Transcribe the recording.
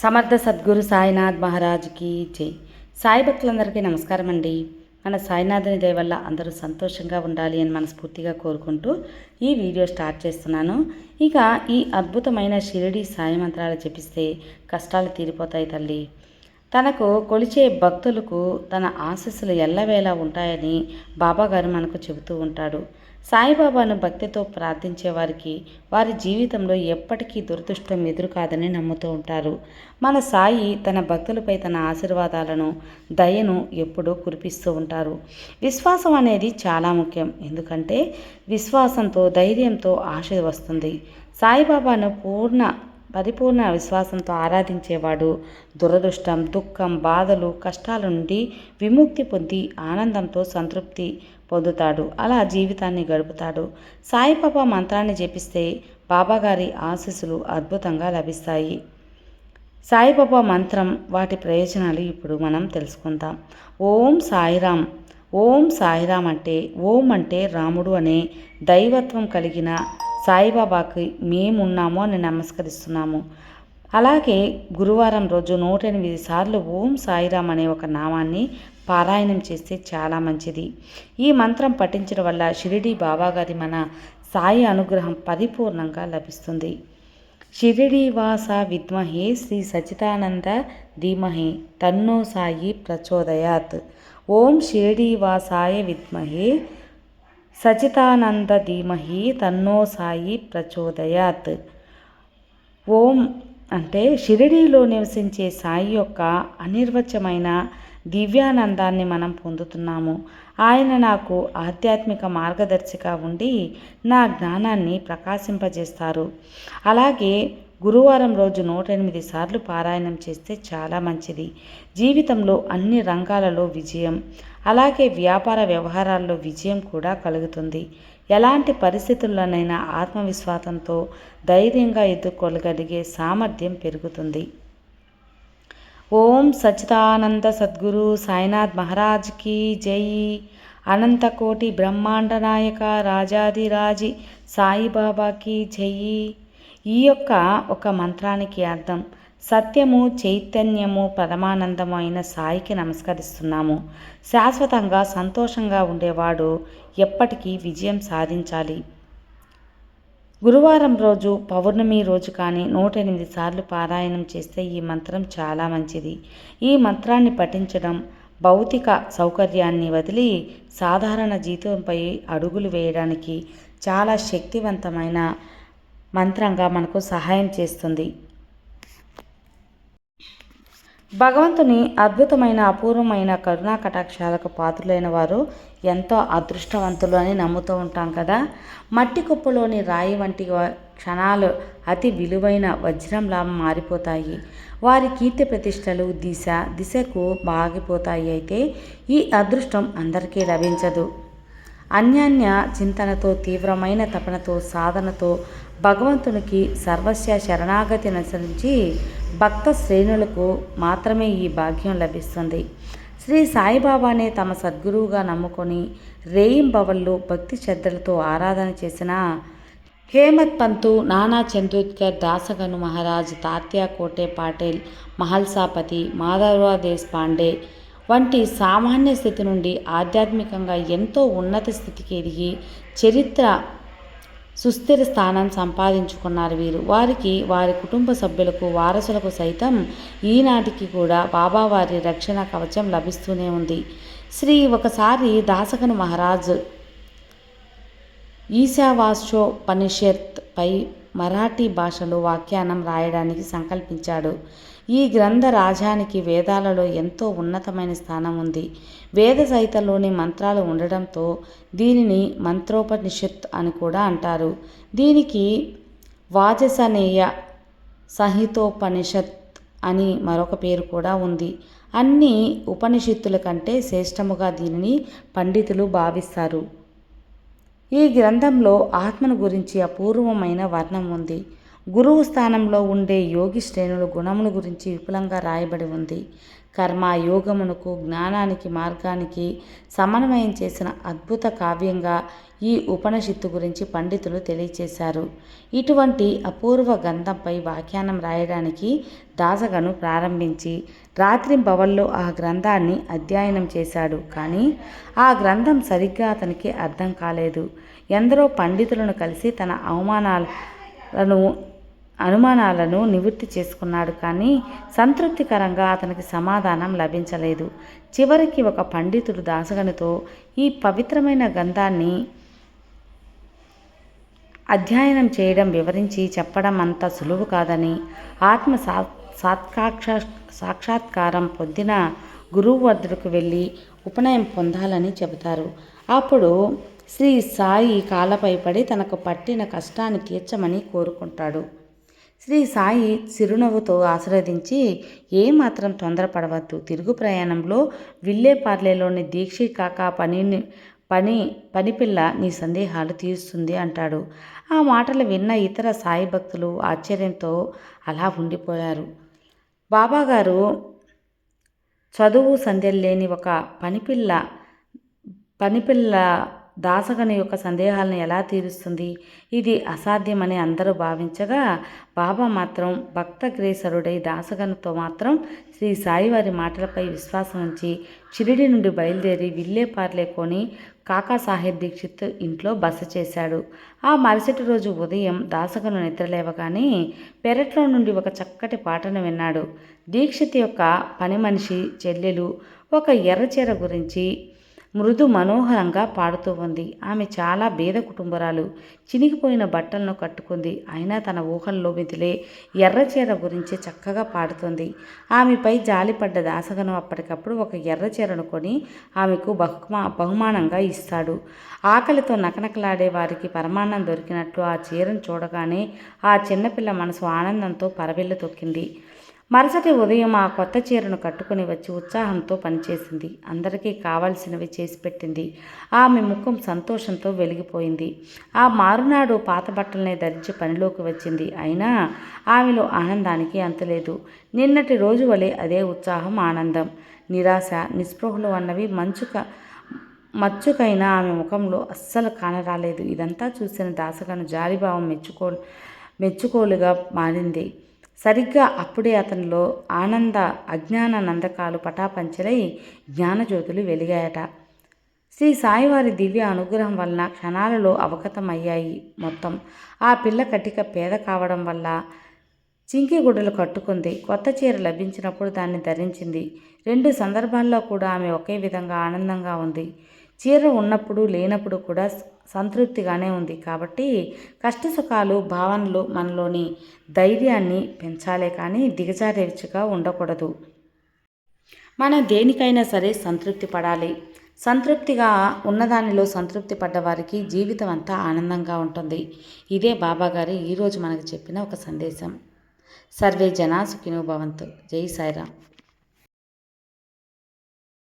సమర్థ సద్గురు సాయినాథ్ మహారాజ్కి జై. సాయి భక్తులందరికీ నమస్కారం అండి మన సాయినాథుని దయ వల్ల అందరూ సంతోషంగా ఉండాలి అని మనస్ఫూర్తిగా కోరుకుంటూ ఈ వీడియో స్టార్ట్ చేస్తున్నాను. ఇక ఈ అద్భుతమైన షిరిడి సాయి మంత్రాలు చెప్పిస్తే కష్టాలు తీరిపోతాయి తల్లి. తనకు కొలిచే భక్తులకు తన ఆశీస్సులు ఎల్లవేళ ఉంటాయని బాబాగారు మనకు చెబుతూ ఉంటాడు సాయిబాబాను భక్తితో ప్రార్థించే వారికి వారి జీవితంలో ఎప్పటికీ దురదృష్టం ఎదురు కాదని నమ్ముతూ ఉంటారు. మన సాయి తన భక్తులపై తన ఆశీర్వాదాలను దయను ఎప్పుడూ కురిపిస్తూ ఉంటారు. విశ్వాసం అనేది చాలా ముఖ్యం. ఎందుకంటే విశ్వాసంతో ధైర్యంతో ఆశ వస్తుంది. సాయిబాబాను పూర్ణ పరిపూర్ణ విశ్వాసంతో ఆరాధించేవాడు. దురదృష్టం దుఃఖం బాధలు కష్టాల నుండి విముక్తి పొంది ఆనందంతో సంతృప్తి పొందుతాడు. అలా జీవితాన్ని గడుపుతాడు. సాయిబాబా మంత్రాన్ని జపిస్తే బాబాగారి ఆశీస్సులు అద్భుతంగా లభిస్తాయి. సాయిబాబా మంత్రం వాటి ప్రయోజనాలు ఇప్పుడు మనం తెలుసుకుందాం. ఓం సాయిరామ్. ఓం సాయిరామ్ అంటే ఓం అంటే రాముడు అనే దైవత్వం కలిగిన సాయిబాబాకి మేమున్నాము అని నమస్కరిస్తున్నాము. అలాగే గురువారం రోజు నూట ఎనిమిది సార్లు ఓం సాయిరామ్ అనే ఒక నామాన్ని పారాయణం చేస్తే చాలా మంచిది. ఈ మంత్రం పఠించడం వల్ల షిరిడి బాబాగారి మన సాయి అనుగ్రహం పరిపూర్ణంగా లభిస్తుంది. షిరిడి వాస విద్మహే శ్రీ సచితానంద ధీమహి తన్నో సాయి ప్రచోదయాత్. ఓం షిరిడి వాసాయ విద్మహే సచితానంద ధీమహి తన్నో సాయి ప్రచోదయాత్. ఓం అంటే షిరిడీలో నివసించే సాయి యొక్క అనిర్వచమైన దివ్యానందాన్ని మనం పొందుతున్నాము. ఆయన నాకు ఆధ్యాత్మిక మార్గదర్శిగా ఉండి నా జ్ఞానాన్ని ప్రకాశింపజేస్తారు. అలాగే గురువారం రోజు నూట ఎనిమిది సార్లు పారాయణం చేస్తే చాలా మంచిది. జీవితంలో అన్ని రంగాలలో విజయం అలాగే వ్యాపార వ్యవహారాల్లో విజయం కూడా కలుగుతుంది. ఎలాంటి పరిస్థితుల్లోనైనా ఆత్మవిశ్వాసంతో ధైర్యంగా ఎదుర్కోగలిగే సామర్థ్యం పెరుగుతుంది. ఓం సచిదానంద సద్గురు సాయినాథ్ మహారాజ్కి జై. అనంతకోటి బ్రహ్మాండ నాయక రాజాదిరాజి సాయిబాబాకి జై. ఈ యొక్క ఒక మంత్రానికి అర్థం. సత్యము చైతన్యము పరమానందము అయిన సాయికి నమస్కరిస్తున్నాము. శాశ్వతంగా సంతోషంగా ఉండేవాడు ఎప్పటికీ విజయం సాధించాలి. గురువారం రోజు పౌర్ణమి రోజు కానీ నూట ఎనిమిది సార్లు పారాయణం చేస్తే ఈ మంత్రం చాలా మంచిది. ఈ మంత్రాన్ని పఠించడం భౌతిక సౌకర్యాన్ని వదిలి సాధారణ జీతంపై అడుగులు వేయడానికి చాలా శక్తివంతమైన మంత్రంగా మనకు సహాయం చేస్తుంది. భగవంతుని అద్భుతమైన అపూర్వమైన కరుణా కటాక్షాలకు పాత్రులైన వారు ఎంతో అదృష్టవంతులు అని నమ్ముతూ ఉంటాం కదా. మట్టి కుప్పలోని రాయి వంటి క్షణాలు అతి విలువైన వజ్రంలా మారిపోతాయి. వారి కీర్తి ప్రతిష్టలు దిశ దిశకు బాగిపోతాయి అయితే ఈ అదృష్టం అందరికీ లభించదు. అన్యాన్య చింతనతో తీవ్రమైన తపనతో సాధనతో భగవంతునికి సర్వస్య శరణాగతి అనుసరించి భక్త శ్రేణులకు మాత్రమే ఈ భాగ్యం లభిస్తుంది. శ్రీ సాయిబాబానే తమ సద్గురువుగా నమ్ముకొని రేయింబవళ్ళు భక్తి శ్రద్ధలతో ఆరాధన చేసిన హేమత్ పంతు నానా చందోద్కర్ దాసగను మహారాజ్ తాత్యా కోటే పాటేల్ మహల్సాపతి మాధవరావు దేశపాండే వంటి సామాన్య స్థితి నుండి ఆధ్యాత్మికంగా ఎంతో ఉన్నత స్థితికి ఎదిగి చరిత్ర సుస్థిర స్థానం సంపాదించుకున్నారు వీరు. వారికి వారి కుటుంబ సభ్యులకు వారసులకు సైతం ఈనాటికి కూడా బాబావారి రక్షణ కవచం లభిస్తూనే ఉంది. శ్రీ ఒకసారి దాసకను మహారాజ్ ఈశావాస్యోపనిషత్ పై మరాఠీ భాషలో వ్యాఖ్యానం రాయడానికి సంకల్పించాడు. ఈ గ్రంథ రాజానికి వేదాలలో ఎంతో ఉన్నతమైన స్థానం ఉంది. వేద సహితలోని మంత్రాలు ఉండడంతో దీనిని మంత్రోపనిషత్ అని కూడా అంటారు. దీనికి వాజసనేయ సంహితోపనిషత్ అని మరొక పేరు కూడా ఉంది. అన్ని ఉపనిషత్తుల కంటే శ్రేష్టముగా దీనిని పండితులు భావిస్తారు. ఈ గ్రంథంలో ఆత్మను గురించి అపూర్వమైన వర్ణం ఉంది. గురువు స్థానంలో ఉండే యోగి శ్రేణుల గుణముల గురించి విపులంగా రాయబడి ఉంది. కర్మ యోగమునకు జ్ఞానానికి మార్గానికి సమన్వయం చేసిన అద్భుత కావ్యంగా ఈ ఉపనిషత్తు గురించి పండితులు తెలియచేశారు. ఇటువంటి అపూర్వ గంధంపై వ్యాఖ్యానం రాయడానికి దాసగను ప్రారంభించి రాత్రింబవల్లో ఆ గ్రంథాన్ని అధ్యయనం చేశాడు. కానీ ఆ గ్రంథం సరిగ్గా అతనికి అర్థం కాలేదు. ఎందరో పండితులను కలిసి తన అవమానాలను అనుమానాలను నివృత్తి చేసుకున్నాడు కానీ సంతృప్తికరంగా అతనికి సమాధానం లభించలేదు. చివరికి ఒక పండితుడు దాసగనితో ఈ పవిత్రమైన గంధాన్ని అధ్యయనం చేయడం వివరించి చెప్పడం అంత సులువు కాదని ఆత్మ సా సాత్కాక్ష సాక్షాత్కారం పొందిన గురువు వద్దకు వెళ్ళి ఉపనయం పొందాలని చెబుతారు. అప్పుడు శ్రీ సాయి కాలపై పడి తనకు పట్టిన కష్టాన్ని తీర్చమని కోరుకుంటాడు. శ్రీ సాయి చిరునవ్వుతో ఆశీర్వదించి ఏమాత్రం తొందరపడవద్దు. తిరుగు ప్రయాణంలో విల్లేపార్లేలోని దీక్షి కాక పనిని పని పనిపిల్ల నీ సందేహాలు తీరుస్తుంది అంటాడు. ఆ మాటలు విన్న ఇతర సాయి భక్తులు ఆశ్చర్యంతో అలా ఉండిపోయారు. బాబాగారు చదువు సంధ్యలు లేని ఒక పనిపిల్ల పనిపిల్ల దాసగని యొక్క సందేహాలను ఎలా తీరుస్తుంది? ఇది అసాధ్యమని అందరూ భావించగా బాబా మాత్రం భక్తగ్రేసరుడై దాసగనుతో మాత్రం శ్రీ సాయివారి మాటలపై విశ్వాసం ఉంచి షిరిడి నుండి బయలుదేరి విల్లేపార్లేకొని కాకాసాహెబ్ దీక్షిత్ ఇంట్లో బస చేశాడు. ఆ మరుసటి రోజు ఉదయం దాసగను నిద్రలేవగానే పెరట్లో నుండి ఒక చక్కటి పాటను విన్నాడు. దీక్షిత్ యొక్క పని మనిషి చెల్లెలు ఒక ఎర్రచీర గురించి మృదు మనోహరంగా పాడుతూ ఉంది. ఆమె చాలా బీద కుటుంబరాలు. చినిగిపోయిన బట్టలను కట్టుకుంది. అయినా తన ఊహల్లో మిదిలే ఎర్రచీర గురించి చక్కగా పాడుతుంది. ఆమెపై జాలిపడ్డ దాసగను అప్పటికప్పుడు ఒక ఎర్రచీరను కొని ఆమెకు బహుమా బహుమానంగా ఇస్తాడు. ఆకలితో నకనకలాడే వారికి పరమాన్నం దొరికినట్లు ఆ చీరను చూడగానే ఆ చిన్నపిల్ల మనసు ఆనందంతో పరవెళ్ళు తొక్కింది. మరుసటి ఉదయం ఆ కొత్త చీరను కట్టుకుని వచ్చి ఉత్సాహంతో పనిచేసింది. అందరికీ కావాల్సినవి చేసి పెట్టింది. ఆమె ముఖం సంతోషంతో వెలిగిపోయింది. ఆ మారునాడు పాత బట్టలనే ధరించి పనిలోకి వచ్చింది. అయినా ఆమెలో ఆనందానికి అంతలేదు నిన్నటి రోజు వలె అదే ఉత్సాహం ఆనందం. నిరాశ నిస్పృహలు అన్నవి మంచుక మచ్చుకైనా ఆమె ముఖంలో అస్సలు కానరాలేదు. ఇదంతా చూసిన దాసగను జాలిభావం మెచ్చుకో మెచ్చుకోలుగా మారింది. సరిగ్గా అప్పుడే అతనిలో ఆనంద అజ్ఞాన నందకాలు పటాపంచలై జ్ఞానజ్యోతులు వెలిగాయట. శ్రీ సాయివారి దివ్య అనుగ్రహం వలన క్షణాలలో అవగతమయ్యాయి మొత్తం. ఆ పిల్ల కటిక పేద కావడం వల్ల చింకి గుడ్డలు కట్టుకుంది. కొత్త చీర లభించినప్పుడు దాన్ని ధరించింది. రెండు సందర్భాల్లో కూడా ఆమె ఒకే విధంగా ఆనందంగా ఉంది. చీర ఉన్నప్పుడు లేనప్పుడు కూడా సంతృప్తిగానే ఉంది కాబట్టి కష్టసుఖాలు భావనలు మనలోని ధైర్యాన్ని పెంచాలే కానీ దిగజారేవిగా ఉండకూడదు. మనం దేనికైనా సరే సంతృప్తి పడాలి. సంతృప్తిగా ఉన్నదానిలో సంతృప్తి పడ్డవారికి జీవితం అంతా ఆనందంగా ఉంటుంది. ఇదే బాబాగారు ఈరోజు మనకు చెప్పిన ఒక సందేశం. సర్వే జనా సుఖినో భవంతు. జై సాయిరామ్.